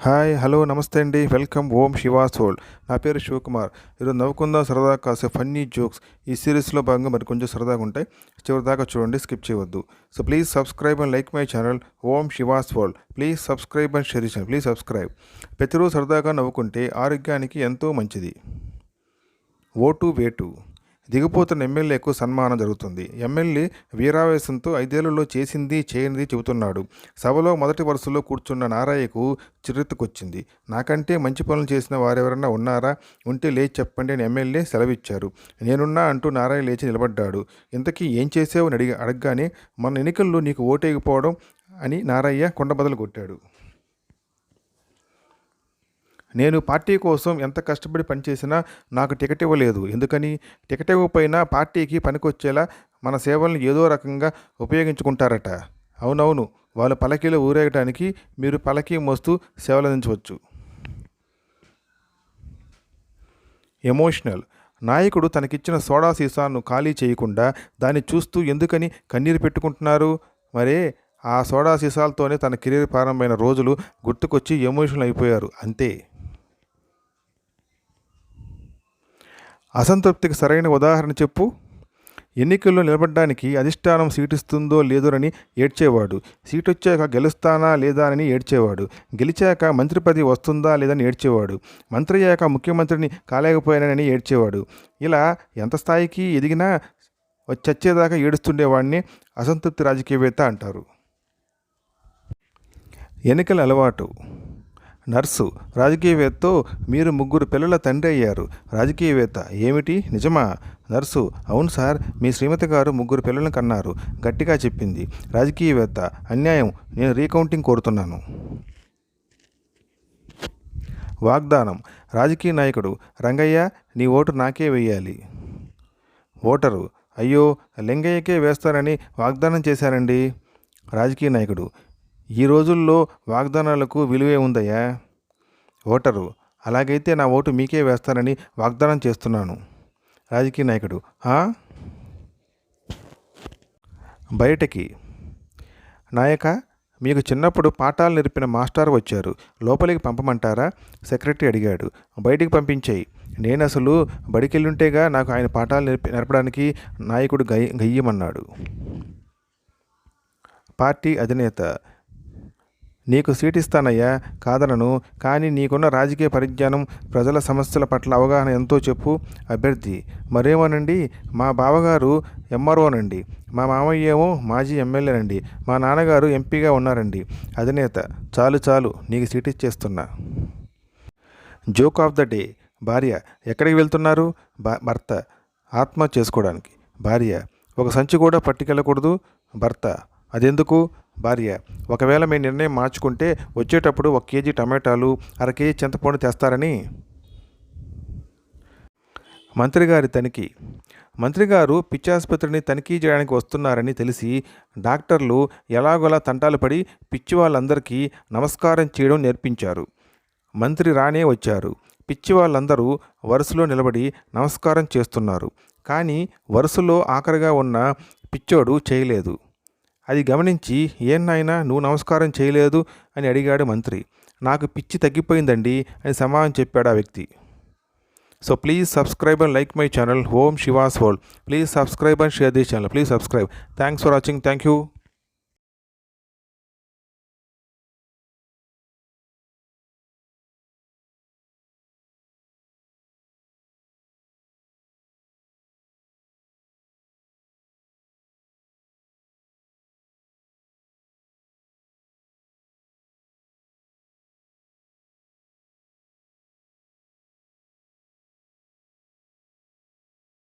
Hi hello నమస్తే అండి. Welcome Om Shiva soul. నా పేరు శివకుమార్. ఈరోజు నవ్వుకుందా సరదా కాసే ఫన్నీ జోక్స్. ఈ సిరీస్లో భాగంగా మరి కొంచెం సరదాగా ఉంటాయి. చివరి దాకా చూడండి స్కిప్ చేయవద్దు. So please subscribe and like my channel Om Shiva's world please subscribe and share channel please subscribe. ప్రతిరోజు సరదాగా నవ్వుకుంటే ఆరోగ్యానికి ఎంతో మంచిది. ఓటు వేటు దిగిపోతున్న ఎమ్మెల్యేకు సన్మానం జరుగుతుంది. ఎమ్మెల్యే వీరావేశంతో ఐదేళ్ళలో చేసింది చేయనిది చెబుతున్నాడు. సభలో మొదటి వరుసలో కూర్చున్న నారాయకు చిరెత్తుకొచ్చింది నాకంటే మంచి పనులు చేసిన వారెవరన్నా ఉన్నారా? ఉంటే లేచి చెప్పండి అని ఎమ్మెల్యే సెలవిచ్చారు. నేనున్నా అంటూ నారాయ లేచి నిలబడ్డాడు. ఇంతకీ ఏం చేసావు అని అడిగి అడగగానే మన ఎన్నికల్లో నీకు ఓటేయకపోవడం అని నారయ్య కొండబదలు కొట్టాడు. నేను పార్టీ కోసం ఎంత కష్టపడి పనిచేసినా నాకు టికెట్ ఇవ్వలేదు. ఎందుకని? టికెట్ ఇవ్వకపోయినా పార్టీకి పనికొచ్చేలా మన సేవలను ఏదో రకంగా ఉపయోగించుకుంటారట. అవునవును వాళ్ళు పలకీలో ఊరేగటానికి మీరు పలకీ మోస్తూ సేవలు అందించవచ్చు ఎమోషనల్. నాయకుడు తనకిచ్చిన సోడా సీసాను ఖాళీ చేయకుండా దాన్ని చూస్తూ ఎందుకని కన్నీరు పెట్టుకుంటున్నారు? మరే ఆ సోడా సీసాలతోనే తన కెరీర్ ప్రారంభమైన రోజులు గుర్తుకొచ్చి ఎమోషనల్ అయిపోయారు. అంతే. అసంతృప్తికి సరైన ఉదాహరణ చెప్పు. ఎన్నికల్లో నిలబడడానికి అధిష్టానం సీటిస్తుందో లేదోనని ఏడ్చేవాడు. సీట్ వచ్చాక గెలుస్తానా లేదా అని ఏడ్చేవాడు. గెలిచాక మంత్రి పదవి వస్తుందా లేదని ఏడ్చేవాడు. మంత్రి అయ్యాక ముఖ్యమంత్రిని కాలేకపోయానని ఏడ్చేవాడు. ఇలా ఎంత స్థాయికి ఎదిగినా చచ్చేదాకా ఏడుస్తుండేవాడిని అసంతృప్తి రాజకీయవేత్త అంటారు. ఎన్నికల అలవాటు. నర్సు రాజకీయవేత్తతో మీరు ముగ్గురు పిల్లల తండ్రి అయ్యారు. రాజకీయవేత్త ఏమిటి? నిజమా? నర్సు అవును సార్ మీ శ్రీమతి గారు ముగ్గురు పిల్లలను కన్నారు. గట్టిగా చెప్పింది. రాజకీయవేత్త అన్యాయం నేను రీకౌంటింగ్ కోరుతున్నాను. వాగ్దానం రాజకీయ నాయకుడు రంగయ్య నీ ఓటు నాకే వేయాలి. ఓటరు అయ్యో లింగయ్యకే వేస్తారని వాగ్దానం చేశారండి. రాజకీయ నాయకుడు ఈ రోజుల్లో వాగ్దానాలకు విలువే ఉందయ్యా. ఓటరు అలాగైతే నా ఓటు మీకే వేస్తానని వాగ్దానం చేస్తున్నాను. రాజకీయ నాయకుడు బయటకి. నాయక మీకు చిన్నప్పుడు పాఠాలు నేర్పిన మాస్టర్ వచ్చారు. లోపలికి పంపమంటారా? సెక్రటరీ అడిగాడు. బయటికి పంపించేయి. నేను అసలు బడికెళ్ళుంటేగా నాకు ఆయన పాఠాలు నేర్పి నేర్పడానికి నాయకుడు గయ్యమన్నాడు. పార్టీ అధినేత నీకు సీట్ ఇస్తానయ్యా కాదనను కానీ నీకున్న రాజకీయ పరిజ్ఞానం ప్రజల సమస్యల పట్ల అవగాహన ఎంతో చెప్పు అభ్యర్థి. మరేమోనండి మా బావగారు ఎంఆర్ఓనండి మా మామయ్య ఏమో మాజీ ఎమ్మెల్యేనండి మా నాన్నగారు ఎంపీగా ఉన్నారండి. అధినేత చాలు చాలు నీకు సీట్ ఇచ్చేస్తున్నా జోక్ ఆఫ్ ద డే. భార్య ఎక్కడికి వెళ్తున్నారు? భా భర్త ఆత్మ చేసుకోవడానికి. భార్య ఒక సంచి కూడా పట్టుకెళ్ళకూడదు? భర్త అదెందుకు? భార్య ఒకవేళ మీ నిర్ణయం మార్చుకుంటే వచ్చేటప్పుడు ఒక కేజీ టమాటాలు అర కేజీ చింతపండు తెస్తారని? మంత్రి గారి తనిఖీ. మంత్రి గారు పిచ్చాసుపత్రిని తనిఖీ చేయడానికి వస్తున్నారని తెలిసి డాక్టర్లు ఎలాగోలా తంటాలు పడి పిచ్చి వాళ్ళందరికీ నమస్కారం చేయడం నేర్పించారు. మంత్రి రానే వచ్చారు. పిచ్చి వాళ్ళందరూ వరుసలో నిలబడి నమస్కారం చేస్తున్నారు. కానీ వరుసలో ఆఖరిగా ఉన్న పిచ్చోడు చేయలేదు. అది గమనించి ఏం నాయనా నువ్వు నమస్కారం చేయలేదు అని అడిగాడు మంత్రి. నాకు పిచ్చి తగ్గిపోయిందండి అని సమాధానం చెప్పాడు ఆ వ్యక్తి. So please subscribe and like my channel. Om Shiva's world please subscribe and share this channel. Please subscribe. Thanks for watching. Thank you.